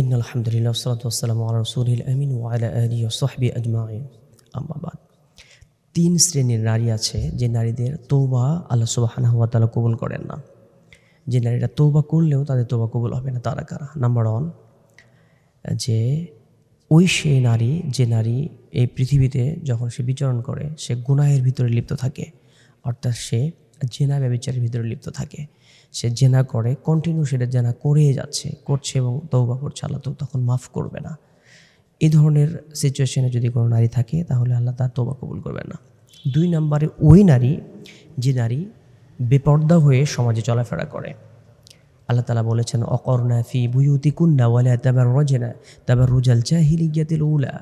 In আলহামদুলিল্লাহ সালাতাম আল রসুল আমিন ওয়ালা আলী সাহবি আমাবাদ তিন শ্রেণির নারী আছে যে নারীদের তৌবা আল্লাহ সুবাহানহাতালা কবুল করেন না। যে নারীরা তৌবা করলেও তাদের তৌবা কবুল হবে না তারা কারা? নাম্বার ওয়ান যে ওই সেই নারী, যে নারী এই পৃথিবীতে যখন সে বিচরণ করে, সে গুনাহের ভিতরে লিপ্ত থাকে। অর্থাৎ সে জেনা ব্যবচারের ভিতরে লিপ্ত থাকে। সে জেনা করে কন্টিনিউ সেটা জেনা করেই যাচ্ছে, করছে এবং তৌবা করছে, আল্লাহ তো তখন মাফ করবে না। এই ধরনের সিচুয়েশনে যদি কোনো নারী থাকে, তাহলে আল্লাহ তার তোবা কবুল করবেন না। দুই নম্বরে, ওই নারী, যে নারী বেপর্দা হয়ে সমাজে চলাফেরা করে। আল্লাহ তালা বলেছেন অকর্ণা ফি বুয়ুতি কুন্না ওয়ালা তাবার রজেনা তাবার রুজাল জাহিলিয়াতিল উলা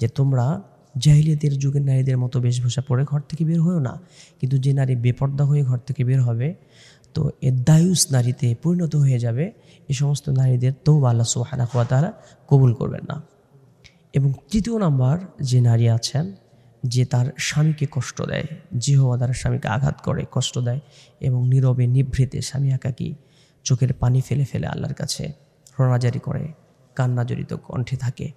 যে তোমরা জাহিলিয়াতের যুগের নারীদের মতো বেশভূষা পরে ঘর থেকে বের হয়েও না। কিন্তু যে নারী বেপর্দা হয়ে ঘর থেকে বের হবে, তো এ দায়ুস নারীতে পরিণত হয়ে যাবে, এ সমস্ত নারীদের তো আল্লাহ সুহানা কুয়া তারা কবুল করবেন না। এবং তৃতীয় নাম্বার যে নারী আছেন, যে তার স্বামীকে কষ্ট দেয়, জিহবা তার স্বামীকে আঘাত করে, কষ্ট দেয় এবং নীরবে নিভৃতে স্বামী একাকি চোখের পানি ফেলে ফেলে আল্লাহর কাছে রণাজারি করে কান্না জড়িত কণ্ঠে থাকে।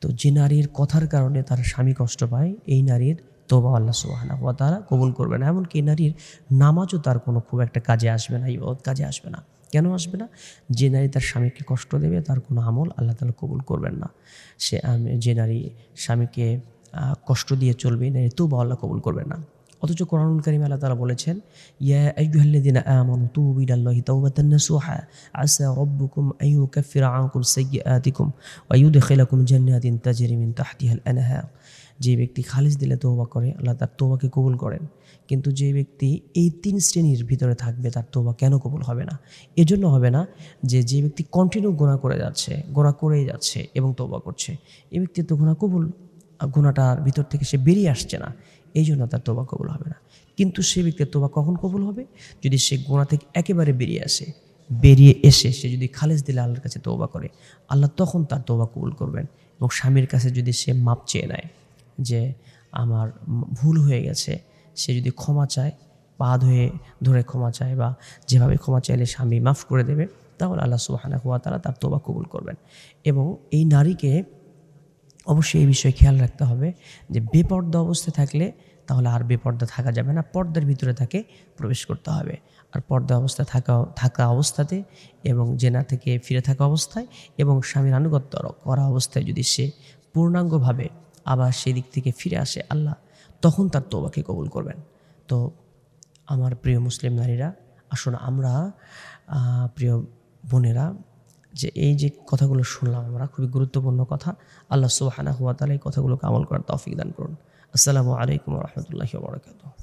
তো যে নারীর কথার কারণে তার স্বামী কষ্ট পায়, এই নারীর তোবা আল্লাহ সুবাহানা হওয়া তারা কবুল করবে না। এমনকি নারীর নামাজও তার কোনো খুব একটা কাজে আসবে না, ইবাদত কাজে আসবে না। কেন আসবে না? যে নারী তার স্বামীকে কষ্ট দেবে, তার কোনো আমল আল্লাহ তালা কবুল করবেন না। সে যে নারী স্বামীকে কষ্ট দিয়ে চলবে নারী তবু আল্লাহ কবুল করবেন না। অথচ কোরআনুল কারিম আল্লাহ তালা বলেছেন, ইয়া আইয়ুহাল্লাযিনা আমানু তুবু ইলাল্লাহি তাওবাতান নাসুহা, আসা রাব্বুকুম আন ইউকাফিরা আনকুম সাইয়্যাতিকুম ওয়া ইউদখিলাকুম জান্নাতিন তাজরি মিন তাহতিহাল আনহার। যে ব্যক্তি খালিস দিলে তোবা করে, আল্লাহ তার তৌবাকে কবুল করেন। কিন্তু যে ব্যক্তি এই তিন শ্রেণির ভিতরে থাকবে, তার তোবা কেন কবুল হবে না? এজন্য হবে না যে যে ব্যক্তি কন্টিনিউ গোনা করে যাচ্ছে গোনা করেই যাচ্ছে এবং তৌবা করছে এই ব্যক্তির তো গোনা কবুল গোনাটার ভিতর থেকে সে বেরিয়ে আসছে না। এই জন্য তার তোবা কবুল হবে না। কিন্তু সে ব্যক্তির তোবা কখন কবুল হবে? যদি সে গোনা থেকে একেবারে বেরিয়ে আসে, বেরিয়ে এসে সে যদি খালেজ দিলে আল্লাহর কাছে তোবা করে, আল্লাহ তখন তার তোবা কবুল করবেন এবং স্বামীর কাছে যদি সে মাপ চেয়ে নেয় যে আমার ভুল হয়ে গেছে, সে যদি ক্ষমা চায় পা ধুয়ে ধরে ক্ষমা চায় বা যেভাবে ক্ষমা চাইলে স্বামী মাফ করে দেবে, তাহলে আল্লাহ সুবাহানা হুয়া তারা তার তোবা কবুল করবেন। এবং এই নারীকে অবশ্যই এই বিষয়ে খেয়াল রাখতে হবে যে বেপর্দা অবস্থায় থাকলে তাহলে আর বেপর্দা থাকা যাবে না, পর্দার ভিতরে তাকে প্রবেশ করতে হবে। আর পর্দা অবস্থায় থাকা থাকা অবস্থাতে এবং জেনা থেকে ফিরে থাকা অবস্থায় এবং স্বামীর আনুগত্য করা অবস্থায় যদি সে পূর্ণাঙ্গভাবে আবার সেই দিক থেকে ফিরে আসে আল্লাহ, তখন তার তোবাকে কবুল করবেন। তো আমার প্রিয় মুসলিম নারীরা, আসুন আমরা প্রিয় বোনেরা যে এই যে কথাগুলো শুনলাম আমরা, খুবই গুরুত্বপূর্ণ কথা। আল্লাহ সুবাহানা হুয়া তালা এই কথাগুলোকে আমল করার তৌফিক দান করুন। আসসালামু আলাইকুম রহমতুল্লাহি বরকাত